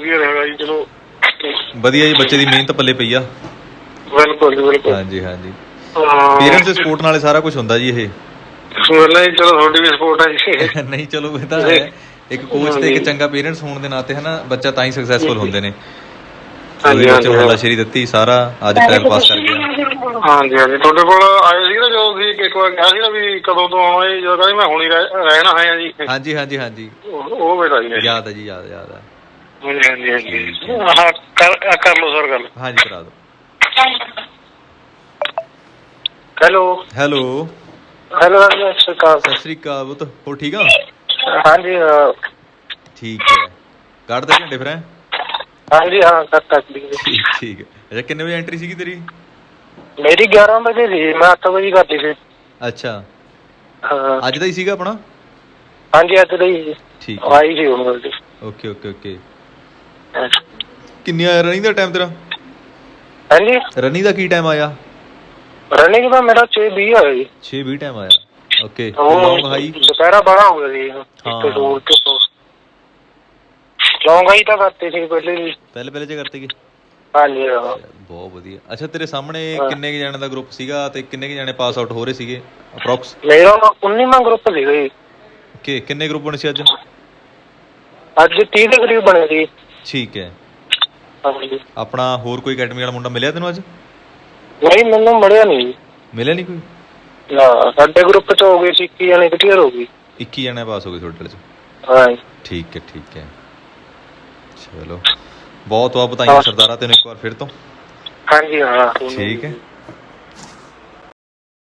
ਵਧੀਆ ਰਹੇਗਾ ਜੀ ਚਲੋ। ਵਧੀਆ ਜੀ ਬੱਚੇ ਦੀ ਮਿਹਨਤ ਪੱਲੇ ਪਈ ਆ। ਬਿਲਕੁਲ ਜੀ ਬਿਲਕੁਲ। ਹਾਂਜੀ ਹਾਂਜੀ। ਹਾਂ। ਪੇਰੈਂਟਸ ਦੇ ਸਪੋਰਟ ਨਾਲੇ ਸਾਰਾ ਕੁਝ ਹੁੰਦਾ ਜੀ ਇਹ। ਸੁਣਨਾ ਜੀ ਚਲੋ ਤੁਹਾਡੀ ਵੀ ਸਪੋਰਟ ਹੈ ਜੀ। ਨਹੀਂ ਚਲੋ ਇਹ ਤਾਂ ਹੈ। ਇੱਕ ਕੋਚ ਤੇ ਇੱਕ ਚੰਗਾ ਪੇਰੈਂਟਸ ਹੋਣ ਦੇ ਨਾਤੇ ਹਨਾ ਬੱਚਾ ਤਾਂ ਹੀ ਸਕਸੈਸਫੁਲ ਹੁੰਦੇ ਨੇ। ਹਾਂਜੀ, ਹਾਂਜੀ। ਨੂੰ ਹੱਲਾਸ਼ੇਰੀ ਦਿੱਤੀ ਸਾਰਾ ਅੱਜ ਟਾਈਮ ਪਾਸ ਕਰ ਗਿਆ। ਹਾਂਜੀ ਹਾਂਜੀ। ਤੁਹਾਡੇ ਕੋਲ ਆਏ ਸੀ ਨਾ ਜਦੋਂ ਤੁਸੀਂ ਇੱਕ ਵਾਰ ਕਿਹਾ ਸੀ ਨਾ ਵੀ ਕਦੋਂ ਤੋਂ ਆਉਣਾ ਜੀ? ਜਦੋਂ ਕਹਿੰਦੇ ਮੈਂ ਹੁਣੀ ਰਹਿ- ਰਹਿਣਾ ਹੈ ਜੀ। ਹਾਂਜੀ ਹਾਂਜੀ ਹਾਂਜੀ। ਉਹ ਉਹ ਬੇਟਾ ਜੀ ਯਾਦ ਹੈ ਜੀ ਯਾਦ ਯਾਦ ਹੈ ਹਾਂਜੀ ਹਾਂਜੀ ਹਾਂਜੀ। ਹਾਂ ਕਰ ਆਹ ਕਰ ਲਓ ਸਰ ਗੱਲ। ਹਾਂਜੀ ਕਰਾ ਦਿਓ। ਹੈਲੋ। ਹੈਲੋ। ਹੈਲੋ ਸਤਿ ਸ਼੍ਰੀ ਅਕਾਲ। ਸਤਿ ਸ੍ਰੀ ਅਕਾਲ ਬੁੱਤ ਹੋ ਠੀਕ ਆ? ਹਾਂਜੀ ਅਹ, ਠੀਕ ਹੈ। ਕੱਢ ਦੇ ਝੰਡੇ ਫਿਰ ਹੈਂ? ਹਾਂਜੀ ਹਾਂ ਕਰ ਤੱਕ ਦੀ ਠੀਕ ਠੀਕ ਹੈ। ਅੱਛਾ ਕਿੰਨੇ ਵਜੇ ਐਂਟਰੀ ਸੀਗੀ ਤੇਰੀ? ਮੇਰੀ 11 ਵਜੇ ਸੀ ਮੈਂ 8 ਵਜੇ ਕਰਦੀ ਸੀ। ਅੱਛਾ। ਹਾਂ। ਅੱਜ ਦਾ ਹੀ ਸੀਗਾ ਆਪਣਾ? ਹਾਂਜੀ ਅੱਜ ਲਈ ਠੀਕ ਆਈ ਸੀ ਹੁਣ। ਜੀ ਓਕੇ ਓਕੇ ਓਕੇ। ਕਿੰਨੀ ਆ? ਰਨਿੰਗ ਦਾ ਟਾਈਮ ਤੇਰਾ? ਹਾਂਜੀ? ਰਨਿੰਗ ਦਾ ਕੀ ਟਾਈਮ ਆਇਆ? ਰਨਿੰਗ ਦਾ ਮੇਰਾ 6 20 ਹੋਇਆ ਜੀ। 6 20 ਟਾਈਮ ਆਇਆ। ਓਕੇ ਲੌਂਗ ਹਾਈ ਦੁਪਹਿਰਾ ਬੜਾ ਹੋ ਗਿਆ ਜੀ। ਇੱਕ ਦੂਰ ਤੋਂ ਲੌਂਗ ਹਾਈ ਤਾਂ ਕਰਤੇ ਸੀ ਪਹਿਲੇ ਵੀ। ਪਹਿਲੇ ਪਹਿਲੇ ਚ ਕਰਤੇ ਗਏ ਹਾਂਜੀ ਬਹੁਤ ਵਧੀਆ। ਅੱਛਾ ਤੇਰੇ ਸਾਹਮਣੇ ਕਿੰਨੇ ਕੁ ਜਣੇ ਦਾ ਗਰੁੱਪ ਸੀਗਾ ਤੇ ਕਿੰਨੇ ਕੁ ਜਣੇ ਪਾਸ ਆਊਟ ਹੋ ਰਹੇ ਸੀਗੇ? ਅਪਰੋਕਸ ਮੇਰਾ 19ਵਾਂ ਗਰੁੱਪ ਸੀਗਾ ਜੀ। ਕਿ ਕਿੰਨੇ ਗਰੁੱਪ ਬਣੇ ਸੀ ਅੱਜ? ਅੱਜ 30 ਦੇ ਕਰੀਬ ਬਣੇ ਸੀ। ਠੀਕ ਹੈ। ਹਾਂਜੀ। ਆਪਣਾ ਹੋਰ ਕੋਈ ਅਕੈਡਮੀ ਵਾਲਾ ਮੁੰਡਾ ਮਿਲਿਆ ਤੈਨੂੰ ਅੱਜ? ਨਹੀਂ ਮੈਨੂੰ ਮਿਲਿਆ ਨਹੀਂ। ਮਿਲਿਆ ਨਹੀਂ ਕੋਈ? ਨਾ ਸਾਡੇ ਗਰੁੱਪ ਚ ਹੋ ਗਈ ਸੀ ਕੀ ਜਾਣੇ ਕਲੀਅਰ ਹੋ ਗਈ। 21 ਜਣੇ ਪਾਸ ਹੋ ਗਏ ਤੁਹਾਡੇ ਚ? ਹਾਂ ਠੀਕ ਹੈ ਠੀਕ ਹੈ। ਚਲੋ। ਬਹੁਤ ਬਹੁਤ ਵਧਾਈਆਂ ਸਰਦਾਰਾ ਤੈਨੂੰ ਇੱਕ ਵਾਰ ਫਿਰ ਤੋਂ। ਹਾਂਜੀ ਹਾਂ। ਠੀਕ ਹੈ।